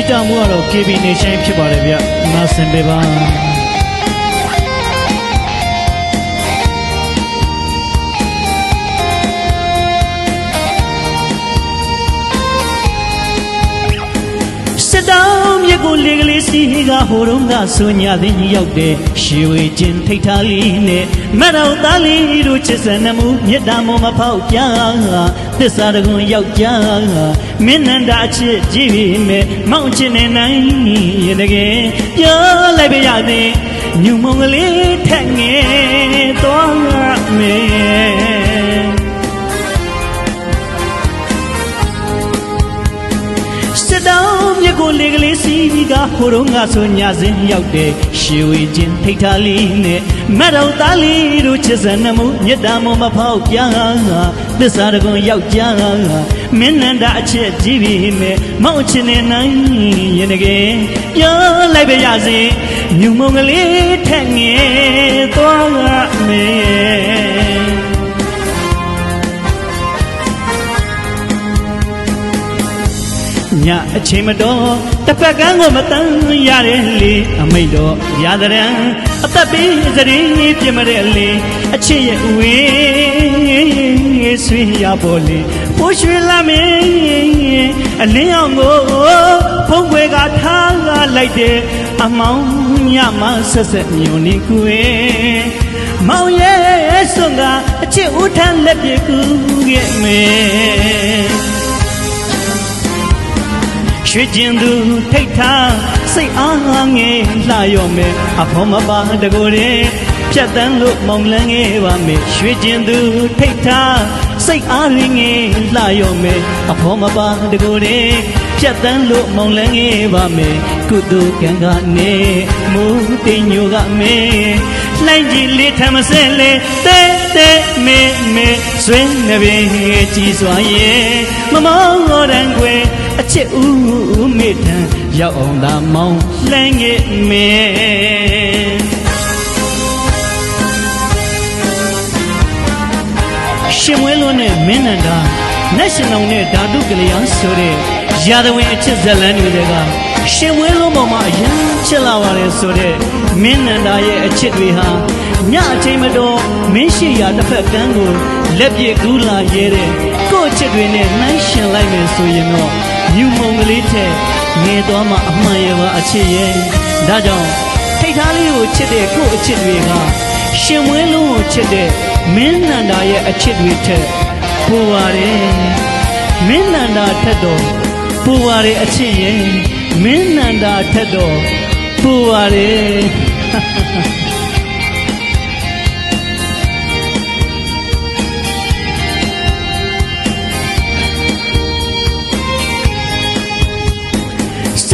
ီတာမှုကတော့ KB Nation ဖြစ်ပါတယ်ဗျနားဆင်ပေးပါ စီကဟိုတုန်းကဆိုညာသိကြီးရောက်တဲ့ရှေဝေချင်းထိတ်ထားလေးနဲ့မတ်တော်သားလေးတို့ချစ်စံနှမှုမြတ်တာမောမဖောက်ပြသစ္စာတကွန်ယောက်ျားမင်းနန္ဒာချစ်ကြည့်ပြီးမဲ့မောင်ချစ်နေနိုင်ရင်တကယ်ပြောလိုက်ပါရစေညူမုံကလေးထက်ငယ် ကိုလေကလေးစီကဟိုတော့ငါဆိုညာစင်းရောက်တဲ့ရှေဝေချင်းထိတ်ထားလေးနဲ့မတ်တော်သားလေးတို့ချစ်စံနှမှုမြတ်တာမမဖောက်ပြသစ္စာတကွန်ယောက်ျားမင်းနန္ဒာအချက်ကြည့်ပြီးမဲ့မောင်ချင်နေနိုင်ရင်တကယ်ပြောလိုက်ပါရစေညူမုံကလေးထက်ငယ်သွား ညအချိန်မတော်တစ်ဖက်ကန်းကိုမတန်းရတဲ့လေအမိတ်တော်ရာသရန်အသက်ပေးစရင်ပြမတဲ့လေအချစ်ရဲ့ဝေးဆွေးရပေါ်လေပိုးရွှေလာမင်းအလင်းအောင်ကိုဖုံးခွေကထားကလိုက်တဲ့အမောင်ညမဆက်ဆက်မြုံနေကွယ်မောင်ရဲ့ဆွမ်းကအချစ်ဦးထမ်းလက်ပြေကူခဲ့မယ် ရွှေကျင်သူထိတ်ထားစိတ်အားငယ်လှရော့မယ်အဖော်မပါတကိုယ်ရဲ့ဖြတ်တန်းလို့မောင်လန်းခဲ့ပါမယ်ရွှေကျင်သူထိတ်ထားစိတ်အားရင်းငယ်လှရော့မယ်အဖော်မပါတကိုယ်ရဲ့ဖြတ်တန်းလို့မောင်လန်းခဲ့ပါမယ်ကုသိုလ်ကံကနေမူတင်ညိုကမဲလှိုင်းကြီးလေးထမစဲလေတဲတဲမေမေဆွေးနေပင်ကြည်စွာရဲ့မမောင်းတော်တန်ခွေ အချစ်ဦးမေတံရောက်အောင်သာမောင်းလှမ်းခဲ့မယ်ရှင်ဝဲလုံးနဲ့မင်းနန္ဒာနတ်ရှင်အောင်နဲ့ဓာတုကလျာဆိုတဲ့ရာဇဝင်အချစ်ဇလန်းတွေကရှင်ဝဲလုံးပေါ်မှာအရန်ချစ်လာပါတယ်ဆိုတဲ့မင်းနန္ဒာရဲ့အချစ်တွေဟာညအချိန်မတော်မင်းရှိရာတစ်ဖက်ကန်းကိုလက်ပြကူးလာရဲတဲ့ကိုယ့်အချစ်တွေနဲ့နှိုင်းရှင်လိုက်မယ်ဆိုရင်တော့ မြူမုံကလေးထက်ငယ်သွားမှအမှန်ရပါအချစ်ရဲ့ဒါကြောင့်ထိတ်ထားလေးကိုချစ်တဲ့ကို့အချစ်တွေကရှင်မွေးလုံးကိုချစ်တဲ့မင်းနန္ဒာရဲ့အချစ်တွေထက်ပူပါတယ်မင်းနန္ဒာထက်တော့ပူပါတယ်အချစ်ရဲ့မင်းနန္ဒာထက်တော့ပူပါတယ်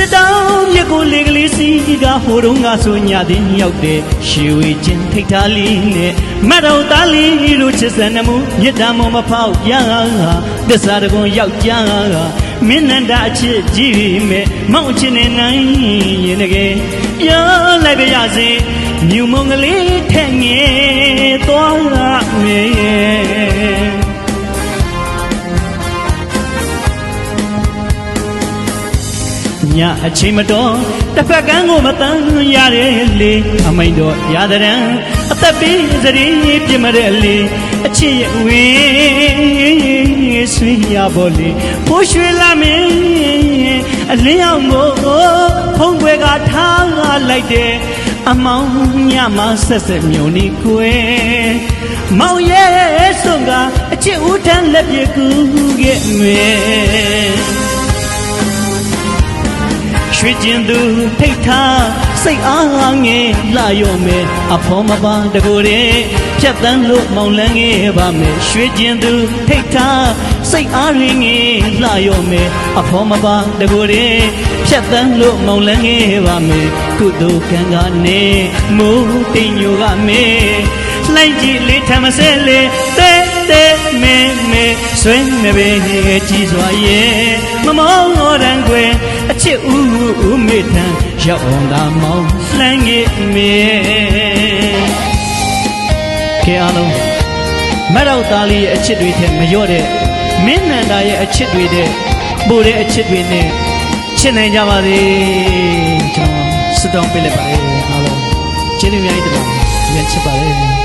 စစ်တောင်းမြက်ကိုလေကလေးစီကဟိုတုန်းကဆိုညာသိရောက်တဲ့ရှေဝေချင်းထိတ်ထားလေးနဲ့မတ်တော်သားလေးတို့ချစ်စံနှမှုမြတ်တာမောမဖောက်ပြသစ္စာတကွန်ယောက်ျားမင်းနန္ဒာအချစ်ကြည့်မဲ့မောင်ချင်နေနိုင်ရင်တကယ်ပြောလိုက်ပါရစေမြူမုံကလေးထက်ငယ်သွားမယ် ညအချိန်မတော်တစ်ဖက်ကန်းကိုမတန်းရတဲ့လေအမိန်တော်ရာသရန်အသက်ပေးစရီပြမတဲ့လေအချစ်ရဲ့ဝေးဆွေးရပေါ်လေဖိုးရွှေလာမင်းအလင်းအောင်ကိုဖုံးခွဲကထားလိုက်တဲ့အမောင်ညမဆက်ဆက်မြုံနေကွယ်မောင်ရဲ့ဆုံးကအချစ်ဦးထမ်းလက်ပြေကူခဲ့မယ် ရွှေကျင်သူထိတ်ထားစိတ်အားငယ်လာရော့မယ်အဖော်မပါတကိုယ်ရဲ့ဖြတ်တန်းလို့မောင်လန်းခဲ့ပါမယ်ရွှေကျင်သူထိတ်ထားစိတ်အားရင်းငယ်လာရော့မယ်အဖော်မပါတကိုယ်ရဲ့ဖြတ်တန်းလို့မောင်လန်းခဲ့ပါမယ်ကုသိုလ်ကံကနေမိုးတင်ညိုကမဲလိုက်ကြည့်လေးထမစဲလေ တဲတဲမဲမဲဆွေးနေပဲကြည်စွာရဲ့မမောင်းတော်တန်ခွေအချစ်ဦးဦးမေတံရောက်အောင်သာမောင်းလှမ်းခဲ့မေခေအားလုံးမတ်တော်သားလေးရဲ့အချစ်တွေထက်မလျော့တဲ့မင်းနန္ဒာရဲ့အချစ်တွေတဲ့ပို့တဲ့အချစ်တွေနဲ့ချချစ်နိုင်ကြပါစေကျွန်တော်ဆုတောင်းပေးလိုက်ပါတယ်အားလုံးကျေးဇူးအများကြီးတင်ပါတယ်ပြန်ချစ်ပါတယ်